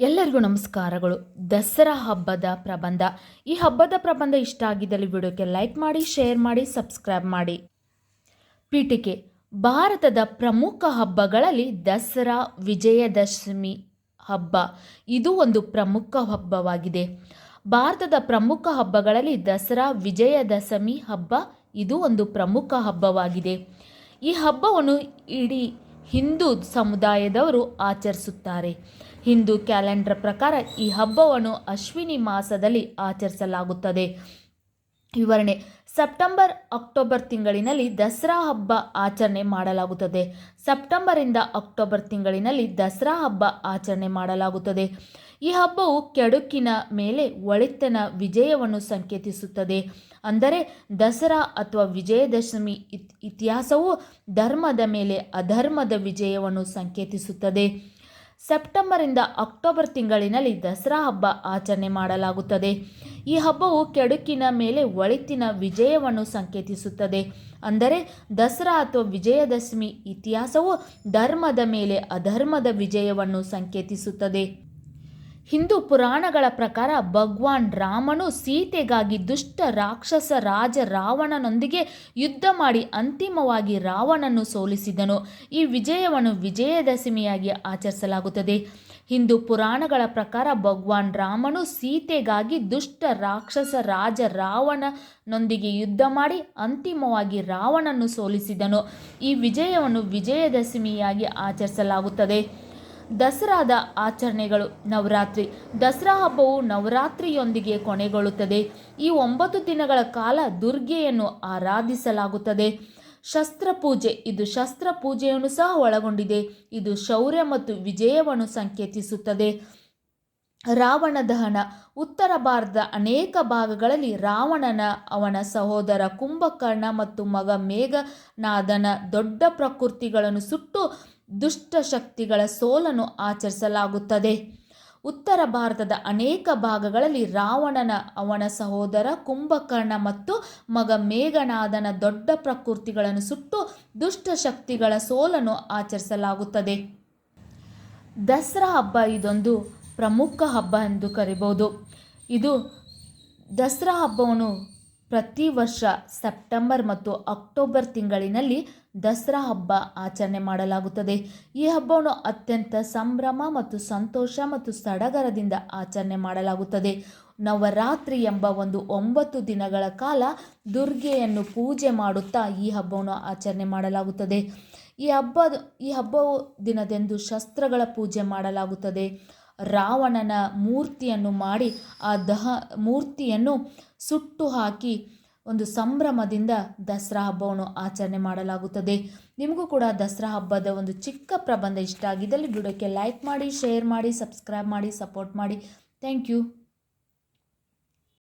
ಎಲ್ಲರಿಗೂ ನಮಸ್ಕಾರಗಳು. ದಸರಾ ಹಬ್ಬದ ಪ್ರಬಂಧ. ಈ ಹಬ್ಬದ ಪ್ರಬಂಧ ಇಷ್ಟ ಆಗಿದ್ದಲ್ಲಿ ವಿಡಿಯೋಕ್ಕೆ ಲೈಕ್ ಮಾಡಿ, ಶೇರ್ ಮಾಡಿ, ಸಬ್ಸ್ಕ್ರೈಬ್ ಮಾಡಿ. ಪೀಠಿಕೆ. ಭಾರತದ ಪ್ರಮುಖ ಹಬ್ಬಗಳಲ್ಲಿ ದಸರಾ ವಿಜಯದಶಮಿ ಹಬ್ಬ. ಇದು ಒಂದು ಪ್ರಮುಖ ಹಬ್ಬವಾಗಿದೆ. ಭಾರತದ ಪ್ರಮುಖ ಹಬ್ಬಗಳಲ್ಲಿ ದಸರಾ ವಿಜಯದಶಮಿ ಹಬ್ಬ. ಇದು ಒಂದು ಪ್ರಮುಖ ಹಬ್ಬವಾಗಿದೆ. ಈ ಹಬ್ಬವನ್ನು ಇಡೀ ಹಿಂದೂ ಸಮುದಾಯದವರು ಆಚರಿಸುತ್ತಾರೆ. ಹಿಂದೂ ಕ್ಯಾಲೆಂಡರ್ ಪ್ರಕಾರ ಈ ಹಬ್ಬವನ್ನು ಅಶ್ವಿನಿ ಮಾಸದಲ್ಲಿ ಆಚರಿಸಲಾಗುತ್ತದೆ. ವಿವರಣೆ, ಸೆಪ್ಟೆಂಬರ್, ಅಕ್ಟೋಬರ್ ತಿಂಗಳಿನಲ್ಲಿ ದಸರಾ ಹಬ್ಬ ಆಚರಣೆ ಮಾಡಲಾಗುತ್ತದೆ. ಸೆಪ್ಟೆಂಬರಿಂದ ಅಕ್ಟೋಬರ್ ತಿಂಗಳಿನಲ್ಲಿ ದಸರಾ ಹಬ್ಬ ಆಚರಣೆ ಮಾಡಲಾಗುತ್ತದೆ. ಈ ಹಬ್ಬವು ಕೆಡುಕಿನ ಮೇಲೆ ಒಳಿತನ ವಿಜಯವನ್ನು ಸಂಕೇತಿಸುತ್ತದೆ. ಅಂದರೆ ದಸರಾ ಅಥವಾ ವಿಜಯದಶಮಿ ಇತ್, ಇತಿಹಾಸವು ಧರ್ಮದ ಮೇಲೆ ಅಧರ್ಮದ ವಿಜಯವನ್ನು ಸಂಕೇತಿಸುತ್ತದೆ. ಸೆಪ್ಟೆಂಬರಿಂದ ಅಕ್ಟೋಬರ್ ತಿಂಗಳಿನಲ್ಲಿ ದಸರಾ ಹಬ್ಬ ಆಚರಣೆ ಮಾಡಲಾಗುತ್ತದೆ. ಈ ಹಬ್ಬವು ಕೆಡುಕಿನ ಮೇಲೆ ಒಳಿತಿನ ವಿಜಯವನ್ನು ಸಂಕೇತಿಸುತ್ತದೆ. ಅಂದರೆ ದಸರಾ ಅಥವಾ ವಿಜಯದಶಮಿ ಇತಿಹಾಸವು ಧರ್ಮದ ಮೇಲೆ ಅಧರ್ಮದ ವಿಜಯವನ್ನು ಸಂಕೇತಿಸುತ್ತದೆ. ಹಿಂದೂ ಪುರಾಣಗಳ ಪ್ರಕಾರ ಭಗವಾನ್ ರಾಮನು ಸೀತೆಗಾಗಿ ದುಷ್ಟ ರಾಕ್ಷಸ ರಾಜ ರಾವಣನೊಂದಿಗೆ ಯುದ್ಧ ಮಾಡಿ ಅಂತಿಮವಾಗಿ ರಾವಣನ್ನು ಸೋಲಿಸಿದನು. ಈ ವಿಜಯವನ್ನು ವಿಜಯದಶಮಿಯಾಗಿ ಆಚರಿಸಲಾಗುತ್ತದೆ. ಹಿಂದೂ ಪುರಾಣಗಳ ಪ್ರಕಾರ ಭಗವಾನ್ ರಾಮನು ಸೀತೆಗಾಗಿ ದುಷ್ಟ ರಾಕ್ಷಸ ರಾಜ ರಾವಣನೊಂದಿಗೆ ಯುದ್ಧ ಮಾಡಿ ಅಂತಿಮವಾಗಿ ರಾವಣನ್ನು ಸೋಲಿಸಿದನು. ಈ ವಿಜಯವನ್ನು ವಿಜಯದಶಮಿಯಾಗಿ ಆಚರಿಸಲಾಗುತ್ತದೆ. ದಸರಾದ ಆಚರಣೆಗಳು. ನವರಾತ್ರಿ. ದಸರಾ ಹಬ್ಬವು ನವರಾತ್ರಿಯೊಂದಿಗೆ ಕೊನೆಗೊಳ್ಳುತ್ತದೆ. ಈ ಒಂಬತ್ತು ದಿನಗಳ ಕಾಲ ದುರ್ಗೆಯನ್ನು ಆರಾಧಿಸಲಾಗುತ್ತದೆ. ಶಸ್ತ್ರ ಪೂಜೆ. ಇದು ಶಸ್ತ್ರ ಪೂಜೆಯನ್ನು ಸಹ ಒಳಗೊಂಡಿದೆ. ಇದು ಶೌರ್ಯ ಮತ್ತು ವಿಜಯವನ್ನು ಸಂಕೇತಿಸುತ್ತದೆ. ರಾವಣ ದಹನ. ಉತ್ತರ ಭಾರತದ ಅನೇಕ ಭಾಗಗಳಲ್ಲಿ ರಾವಣನ, ಅವನ ಸಹೋದರ ಕುಂಭಕರ್ಣ ಮತ್ತು ಮಗ ಮೇಘನಾದನ ದೊಡ್ಡ ಪ್ರಕೃತಿಗಳನ್ನು ಸುಟ್ಟು ದುಷ್ಟ ಶಕ್ತಿಗಳ ಸೋಲನ್ನು ಆಚರಿಸಲಾಗುತ್ತದೆ. ಉತ್ತರ ಭಾರತದ ಅನೇಕ ಭಾಗಗಳಲ್ಲಿ ರಾವಣನ, ಅವನ ಸಹೋದರ ಕುಂಭಕರ್ಣ ಮತ್ತು ಮಗ ಮೇಘನಾದನ ದೊಡ್ಡ ಪ್ರಕೃತಿಗಳನ್ನು ಸುಟ್ಟು ದುಷ್ಟ ಶಕ್ತಿಗಳ ಸೋಲನ್ನು ಆಚರಿಸಲಾಗುತ್ತದೆ. ದಸರಾ ಹಬ್ಬ ಇದೊಂದು ಪ್ರಮುಖ ಹಬ್ಬ ಎಂದು ಕರಿಬೋದು. ಇದು ದಸರಾ ಹಬ್ಬವನ್ನು ಪ್ರತಿ ವರ್ಷ ಸೆಪ್ಟೆಂಬರ್ ಮತ್ತು ಅಕ್ಟೋಬರ್ ತಿಂಗಳಿನಲ್ಲಿ ದಸರಾ ಹಬ್ಬ ಆಚರಣೆ ಮಾಡಲಾಗುತ್ತದೆ. ಈ ಹಬ್ಬವನ್ನು ಅತ್ಯಂತ ಸಂಭ್ರಮ ಮತ್ತು ಸಂತೋಷ ಮತ್ತು ಸಡಗರದಿಂದ ಆಚರಣೆ ಮಾಡಲಾಗುತ್ತದೆ. ನವರಾತ್ರಿ ಎಂಬ ಒಂದು ಒಂಬತ್ತು ದಿನಗಳ ಕಾಲ ದುರ್ಗೆಯನ್ನು ಪೂಜೆ ಮಾಡುತ್ತಾ ಈ ಹಬ್ಬವನ್ನು ಆಚರಣೆ ಮಾಡಲಾಗುತ್ತದೆ. ಈ ಹಬ್ಬದ ಈ ಹಬ್ಬವು ದಿನದಂದು ಶಸ್ತ್ರಗಳ ಪೂಜೆ ಮಾಡಲಾಗುತ್ತದೆ. ರಾವಣನ ಮೂರ್ತಿಯನ್ನು ಮಾಡಿ ಆ ದಹ, ಮೂರ್ತಿಯನ್ನು ಸುಟ್ಟು ಹಾಕಿ ಒಂದು ಸಂಭ್ರಮದಿಂದ ದಸರಾ ಹಬ್ಬವನ್ನು ಆಚರಣೆ ಮಾಡಲಾಗುತ್ತದೆ. ನಿಮಗೂ ಕೂಡ ದಸರಾ ಹಬ್ಬದ ಒಂದು ಚಿಕ್ಕ ಪ್ರಬಂಧ ಇಷ್ಟ ಆಗಿದ್ದಲ್ಲಿ ವಿಡಿಯೋಕ್ಕೆ ಲೈಕ್ ಮಾಡಿ ಶೇರ್ ಮಾಡಿ ಸಬ್ಸ್ಕ್ರೈಬ್ ಮಾಡಿ ಸಪೋರ್ಟ್ ಮಾಡಿ. Thank you